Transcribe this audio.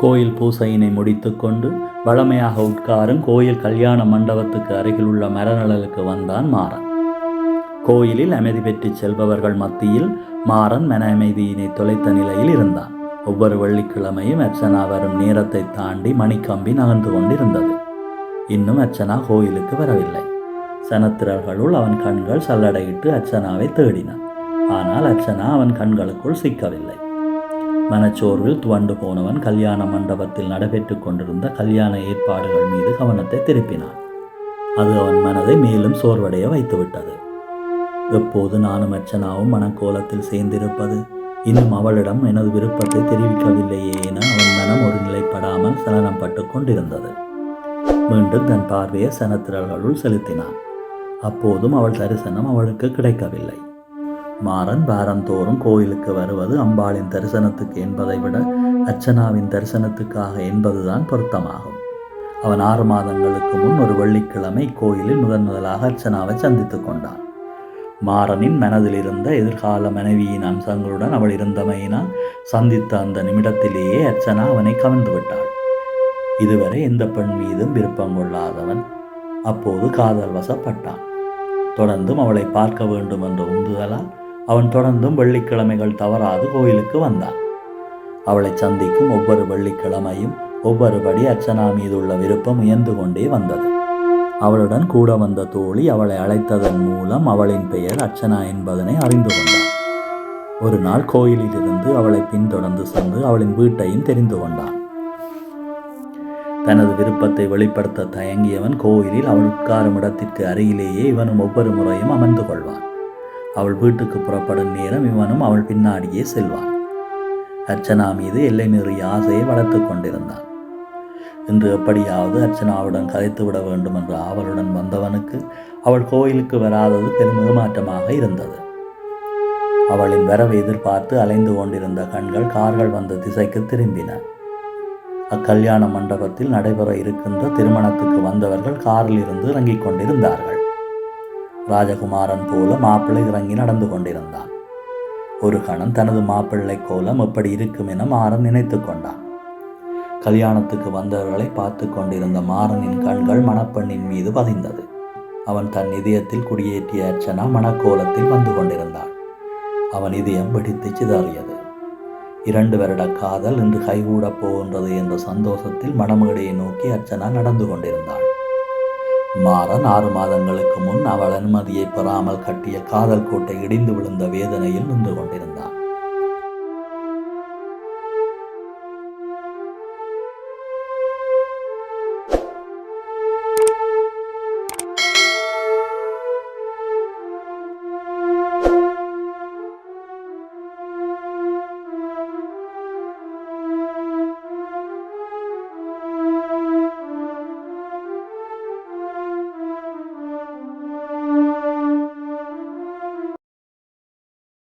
கோயில் பூசையினை முடித்துக்கொண்டு வழமையாக உட்காரும் கோயில் கல்யாண மண்டபத்துக்கு அருகில் உள்ள மரநிழலுக்கு வந்தான் மாறன். கோயிலில் அமைதி பெற்றுச் செல்பவர்கள் மத்தியில் மாறன் மன அமைதியினை தொலைத்த நிலையில் இருந்தான். ஒவ்வொரு வெள்ளிக்கிழமையும் அர்ச்சனா வரும் நேரத்தை தாண்டி மணிக்கம்பி நகர்ந்து கொண்டிருந்தது. இன்னும் அர்ச்சனா கோயிலுக்கு வரவில்லை. சனத்திரர்களுள் அவன் கண்கள் சல்லடையிட்டு அர்ச்சனாவை தேடினான். ஆனால் அர்ச்சனா அவன் கண்களுக்குள் சிக்கவில்லை. மனச்சோர்வில் துவண்டு போனவன் கல்யாண மண்டபத்தில் நடைபெற்றுக் கொண்டிருந்த கல்யாண ஏற்பாடுகள் மீது கவனத்தை திருப்பினான். அது அவன் மனதை மேலும் சோர்வடைய வைத்துவிட்டது. எப்போது நானும் அர்ச்சனாவும் மனக்கோலத்தில் சேர்ந்திருப்பது இன்னும் அவளிடம் எனது விருப்பத்தை தெரிவிக்கவில்லையே என அவன் மனம் ஒரு நிலைப்படாமல் சலனம் பட்டு கொண்டிருந்தது. மீண்டும் தன் பார்வையை சனத்திரர்களுள் செலுத்தினான். அப்போதும் அவள் தரிசனம் அவளுக்கு கிடைக்கவில்லை. மாறன் வாரந்தோறும் கோயிலுக்கு வருவது அம்பாளின் தரிசனத்துக்கு என்பதை விட அர்ச்சனாவின் தரிசனத்துக்காக என்பதுதான் பொருத்தமாகும். அவன் ஆறு மாதங்களுக்கு முன் ஒரு வெள்ளிக்கிழமை கோயிலில் முதன் முதலாக அர்ச்சனாவை சந்தித்துக் கொண்டான். மாறனின் மனதில் இருந்த எதிர்கால மனைவியின் அம்சங்களுடன் அவள் இருந்தமையினால் சந்தித்த அந்த நிமிடத்திலேயே அர்ச்சனா அவனை கவர்ந்து விட்டாள். இதுவரை எந்த பெண் மீதும் விருப்பம் கொள்ளாதவன். அப்போது காதல் வசப்பட்டான். தொடர்ந்தும் அவளை பார்க்க வேண்டும் என்ற உந்துதலால் அவன் தொடர்ந்தும் வெள்ளிக்கிழமைகள் தவறாது கோயிலுக்கு வந்தான். அவளை சந்திக்கும் ஒவ்வொரு வெள்ளிக்கிழமையும் ஒவ்வொருபடி அர்ச்சனா மீதுள்ள விருப்பம் உயர்ந்து கொண்டே வந்தது. அவளுடன் கூட வந்த தோழி அவளை அழைத்ததன் மூலம் அவளின் பெயர் அர்ச்சனா என்பதனை அறிந்து கொண்டான் ஒரு நாள் கோயிலிலிருந்து அவளை பின்தொடர்ந்து சென்று அவளின் வீட்டையும் தெரிந்து கொண்டான். தனது விருப்பத்தை வெளிப்படுத்த தயங்கியவன் கோயிலில் அவள் உட்காரும் இடத்திற்கு அருகிலேயே இவனும் ஒவ்வொரு முறையும் அமர்ந்து கொள்வான். அவள் வீட்டுக்கு புறப்படும் நேரம் இவனும் அவள் பின்னாடியே செல்வான். அர்ச்சனா மீது எல்லை மீறிய ஆசையை வளர்த்து கொண்டிருந்தான். இன்று எப்படியாவது அர்ச்சனாவுடன் கதைத்து விட வேண்டும் என்ற ஆவலுடன் வந்தவனுக்கு அவள் கோயிலுக்கு வராதது பெரும் ஏமாற்றமாக இருந்தது. அவளின் வரவை எதிர்பார்த்து அலைந்து கொண்டிருந்த கண்கள் கார்கள் வந்த திசைக்கு திரும்பின. அக்கல்யாண மண்டபத்தில் நடைபெற இருக்கின்ற திருமணத்துக்கு வந்தவர்கள் காரில் இருந்து இறங்கிக் கொண்டிருந்தார்கள். ராஜகுமாரன் போல மாப்பிள்ளை இறங்கி நடந்து கொண்டிருந்தான். ஒரு கணம் தனது மாப்பிள்ளை கோலம் எப்படி இருக்கும் என மாறன் நினைத்து கொண்டான். கல்யாணத்துக்கு வந்தவர்களை பார்த்து கொண்டிருந்த மாறனின் கண்கள் மணப்பெண்ணின் மீது பதிந்தது. அவன் தன் இதயத்தில் குடியேற்றிய அர்ச்சனா மணக்கோலத்தில் வந்து கொண்டிருந்தாள் அவன் இதயம் வெடித்து சிதறியது. இரண்டு வருட காதல் இன்று கைகூடப் போகின்றது என்ற சந்தோஷத்தில் மணமேடையை நோக்கி அர்ச்சனா நடந்து கொண்டிருந்தாள் மாறன் ஆறு மாதங்களுக்கு முன் அவள் அனுமதியை பெறாமல் கட்டிய காதல் கோட்டை இடிந்து விழுந்த வேதனையில் நின்று கொண்டிருந்தான்.